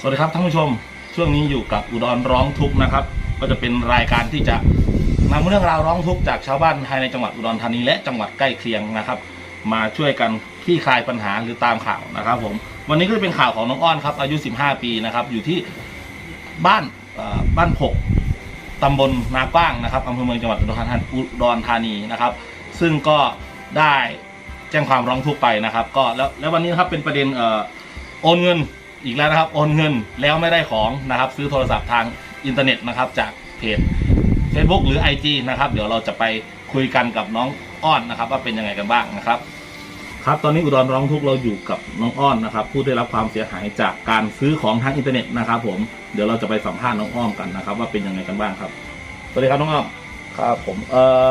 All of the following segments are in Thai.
สวัสดีครับท่านผู้ชมช่วงนี้อยู่กับอุดรร้องทุกข์นะครับ ก็จะเป็นรายการที่จะนำเรื่องราวร้องทุกข์จากชาวบ้านภายในจังหวัดอุดรธานีและจังหวัดใกล้เคียงนะครับ มาช่วยกันคลี่คลายปัญหาหรือตามข่าวนะครับ ผม วันนี้ก็จะเป็นข่าวของน้องอ้อนครับ อายุ 15 ปีนะครับ อยู่ที่บ้านบ้านผกตำบลนากว้างนะครับอำเภอเมืองจังหวัดอุดรธานีอุดรธานีนะครับ ซึ่งก็ได้แจ้งความร้องทุกข์ไปนะครับ ก็แล้วแล้ววันนี้นะครับเป็นประเด็นโอนเงิน อีกแล้วนะครับ โอนเงินแล้วไม่ได้ของนะครับ ซื้อโทรศัพท์ทางอินเทอร์เน็ตนะครับ จากเพจ Facebook หรือ IG นะครับ เดี๋ยวเราจะไปคุยกันกับน้องอ้อนนะครับ ว่าเป็นยังไงกันบ้างนะครับ ครับตอนนี้อุดรร้องทุกข์เราอยู่กับน้องอ้อนนะครับ ผู้ได้รับความเสียหายจากการซื้อของทางอินเทอร์เน็ตนะครับ ผมเดี๋ยวเราจะไปสัมภาษณ์น้องอ้อมกันนะครับ ว่าเป็นยังไงกันบ้างครับสวัสดีครับน้องอ้อมครับ ผมเออ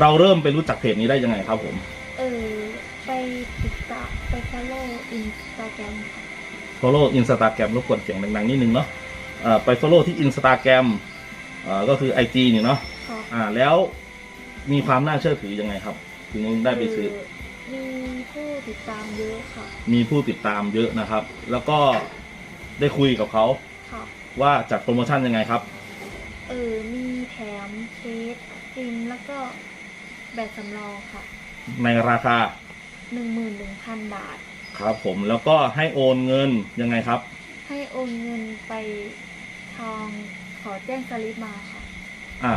เราเริ่มไปรู้จักเพจนี้ได้ยังไงครับผม เออไปติดตามไป follow อินสตาแกรมค่ะ follow Instagram รบกวนเสียงดังๆนิดนึงเนาะเอ่อไป follow ที่ Instagram เอ่อก็คือ IG นี่เนาะค่ะอ่าแล้วมีความน่าเชื่อถือยังไงครับ ถึงได้ไปซื้อเมีผู้ติดตามเยอะค่ะ มีผู้ติดตามเยอะนะครับ แล้วก็ได้คุยกับเขาค่ะว่าจัดโปรโมชั่นยังไงครับ เออ มีแถมเคสซิมแล้วก็แบตสำรองค่ะ ในราคาหนึ่งหมื่นหนึ่งพันบาท ครับ ผมแล้วก็ให้โอนเงินยังไงครับ ให้โอนเงินไปทางขอแจ้งสลิปมาค่ะ อ่า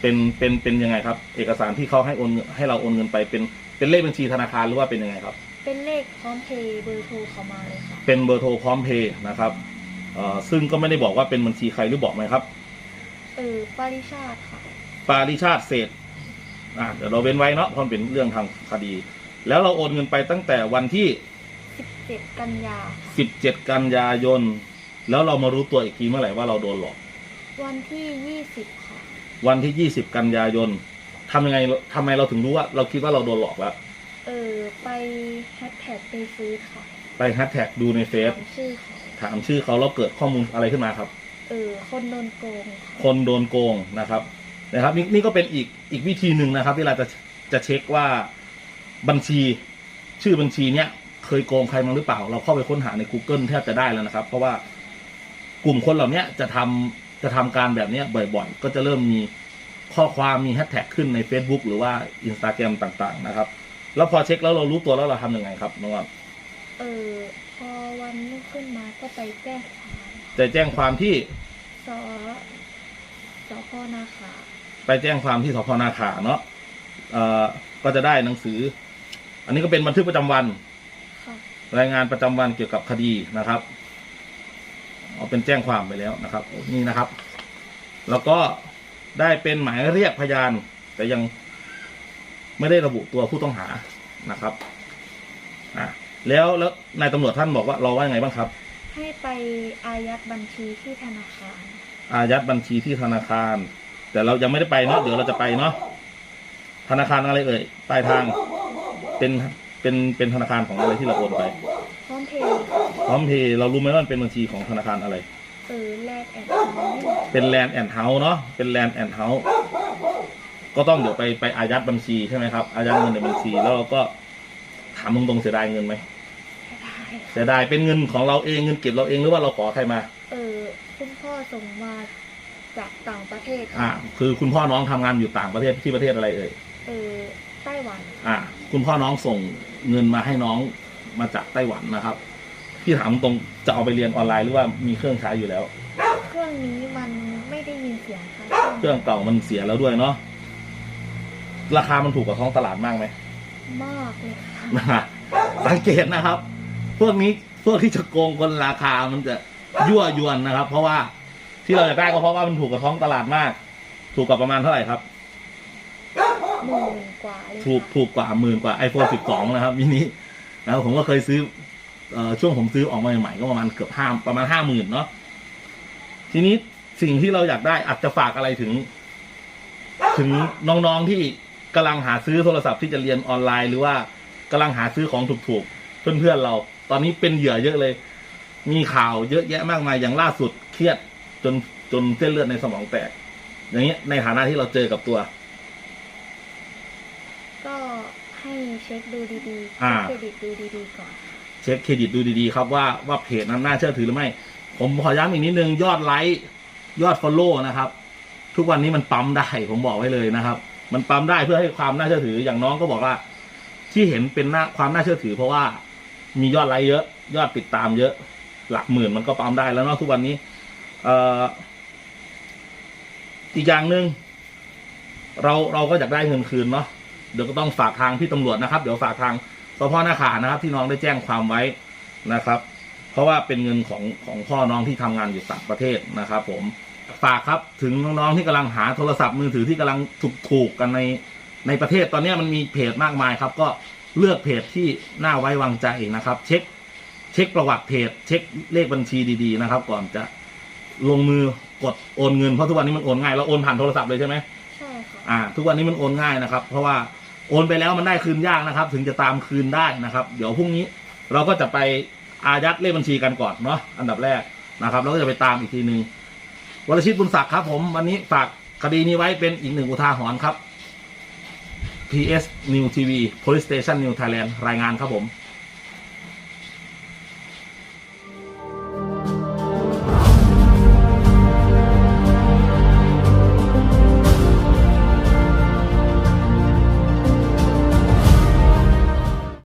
เป็นเป็นเป็นยังไงครับ เอกสารที่เขาให้โอนเงินให้เราโอนเงินไปเป็นเป็นเลขบัญชีธนาคารหรือว่าเป็นยังไงครับ เป็นเลขพร้อมเพย์เบอร์โทรเขามาเลยค่ะ เป็นเบอร์โทรพร้อมเพย์นะครับเอ่อซึ่งก็ไม่ได้บอกว่าเป็นบัญชีใครหรือบอกไหมครับเออปาริชาติค่ะ ปาริชาติเศษอ่าเดี๋ยวเราเว้นไว้เนาะเพราะมันเป็นเรื่องทางคดี แล้วเราโอนเงินไปตั้งแต่วันที่ 17กันยาค่ะ17กันยายน แล้วเรามารู้ตัวอีกทีเมื่อไหร่ว่าเราโดนหลอก วันที่20ค่ะ วันที่20กันยายนทำยังไงทำไมเราถึงรู้ว่า เราคิดว่าเราโดนหลอกแล้ว เออ ไปแฮชแท็กไปซื้อค่ะ ไปแฮชแท็กดูในเฟซถามชื่อเขาถามชื่อเขาแล้วเกิดข้อมูลอะไรขึ้นมาครับ เออ คนโดนโกงค่ะคนโดนโกงนะครับ นะครับนี่นี่ก็เป็นอีกอีกวิธีหนึ่งนะครับที่เราจะจะเช็คว่าบัญชี ชื่อบัญชีเนี้ยเค ยโกงใครมาหรือเปล่า เราเข้าไปค้นหาใน Google แทบจะได้แล้วนะครับ เพราะว่ากลุ่มคนเหล่าเนี้ยจะทำจะทำการแบบเนี้ยบ่อยๆ ก็จะเริ่มมีข้อความมีแฮชแท็กขึ้นใน Facebook หรือว่า Instagram ต่างๆ นะครับ แล้วพอเช็คแล้วเรารู้ตัวแล้วเราทำยังไงครับน้องอ้อมเออพอวันรุ่งขึ้นมาก็ไปแจ้งความจะแจ้งความที่สสพนาขาไปแจ้งความที่สพนาขาเนาะเอ่อก็จะได้หนังสือ อันนี้ก็เป็นบันทึกประจำวันค่ะ รายงานประจำวันเกี่ยวกับคดีนะครับ เอาเป็นแจ้งความไปแล้วนะครับ นี่นะครับ แล้วก็ได้เป็นหมายเรียกพยาน แต่ยังไม่ได้ระบุตัวผู้ต้องหานะครับอะแล้วแล้วนายตำรวจท่านบอกว่าเราว่ายังไงบ้างครับ ให้ไปอายัดบัญชีที่ธนาคาร อายัดบัญชีที่ธนาคาร แต่เรายังไม่ได้ไปเนาะเดี๋ยวเราจะไปเนาะธนาคารอะไรเอ่ยปลายทางเป็น เป็นเป็นธนาคารของอะไรที่เราโอนไปพร้อมเพย์พร้อมเพย์เรารู้ไหมว่ามันเป็นบัญชีของธนาคารอะไร เออแลกแอดไลน์เป็นแลนด์แอนด์เฮาส์เนาะเป็นแลนด์แอนด์เฮาส์ก็ต้องเดี๋ยวไปไปอายัดบัญชีใช่ไหมครับอายัดเงินในบัญชีแล้วเราก็ถามตรงๆเสียดายเงินไหมได้เสียดายเป็นเงินของเราเองเงินเก็บเราเองหรือว่าเราขอใครมา เออคุณพ่อส่งมาจากต่างประเทศอ่าคือคุณพ่อน้องทำงานอยู่ต่างประเทศที่ประเทศอะไรเอ่ยเออไต้หวัน อ่า คุณพ่อน้องส่งเงินมาให้น้องมาจากไต้หวันนะครับ พี่ถามตรงจะเอาไปเรียนออนไลน์หรือว่ามีเครื่องใช้อยู่แล้ว เครื่องนี้มันไม่ได้ยินเสียงค่ะเครื่องเก่ามันเสียแล้วด้วยเนาะราคามันถูกกว่าท้องตลาดมากไหมมากเลยค่ะนะฮะสังเกตนะครับ พวกนี้พวกที่จะโกงคนราคามันจะยั่วยวนนะครับ เพราะว่าที่เราอยากได้ก็เพราะว่ามันถูกกับท้องตลาดมาก ถูกกับประมาณเท่าไหร่ครับ หมื่นกว่าเลยถูกถูกกว่าหมื่นกว่า iPhone 12 นะครับมินินะครับผมก็เคยซื้อเอ่อช่วงผมซื้อออกมาใหม่ๆก็ประมาณเกือบห้าประมาณห้าหมื่นเนาะทีนี้สิ่งที่เราอยากได้อาจจะฝากอะไรถึง ถึงน้องๆที่กำลังหาซื้อโทรศัพท์ที่จะเรียนออนไลน์ หรือว่ากำลังหาซื้อของถูกๆเพื่อนๆเรา ตอนนี้เป็นเหยื่อเยอะเลย มีข่าวเยอะแยะมากมายอย่างล่าสุดเครียดจนจนเส้นเลือดในสมองแตก อย่างเงี้ยในฐานะที่เราเจอกับตัว ก็ให้ เช็คดูดีๆอ่า เครดิตดูดีๆก่อนใเช็คเครดิตดูดีๆครับว่าว่าเพจนั้นน่าเชื่อถือหรือไม่ ผมขอย้ำอีกนิดนึงยอดไลค์ยอดฟอลโล่นะครับ ทุกวันนี้มันปั๊มได้ผมบอกไว้เลยนะครับ มันปั๊มได้เพื่อให้ความน่าเชื่อถืออย่างน้องก็บอกว่า ที่เห็นเป็นหน้าความน่าเชื่อถือ เพราะว่ามียอดไลค์เยอะ ยอดติดตามเยอะ หลักหมื่นมันก็ปั๊มได้แล้วเนาะทุกวันนี้ เอ่ออีกอย่างหนึ่งเราเราก็อยากได้เงินคืนเนาะ เดี๋ยวก็ต้องฝากทางพี่ตำรวจนะครับ เดี๋ยวฝากทางสพนาขานะครับ ที่น้องได้แจ้งความไว้นะครับ เพราะว่าเป็นเงินของของพ่อน้องที่ทำงานอยู่ต่างประเทศนะครับ ผมฝากครับถึงน้องๆที่กำลังหาโทรศัพท์มือถือที่กำลังถูกถูกๆกันในในประเทศตอนนี้มันมีเพจมากมายครับ ก็เลือกเพจที่น่าไว้วางใจนะครับ เช็ค เช็คประวัติเพจ เช็คเลขบัญชีดีๆนะครับ ก่อนจะลงมือกดโอนเงินเพราะทุกวันนี้มันโอนง่ายเราโอนผ่านโทรศัพท์เลยใช่ไหมใช่ค่ะอ่า ทุกวันนี้มันโอนง่ายนะครับ เพราะว่า โอนไปแล้วมันได้คืนยากนะครับ ถึงจะตามคืนได้นะครับ เดี๋ยวพรุ่งนี้เราก็จะไปอายัดเลขบัญชีกันก่อนเนาะอันดับแรกนะครับ เราก็จะไปตามอีกทีหนึ่งวรชิตบุญศักดิ์ครับ ผมวันนี้ฝากคดีนี้ไว้เป็นอีกหนึ่งอุทาหรณ์ครับ PS New TV Police Station New Thailand รายงานครับผม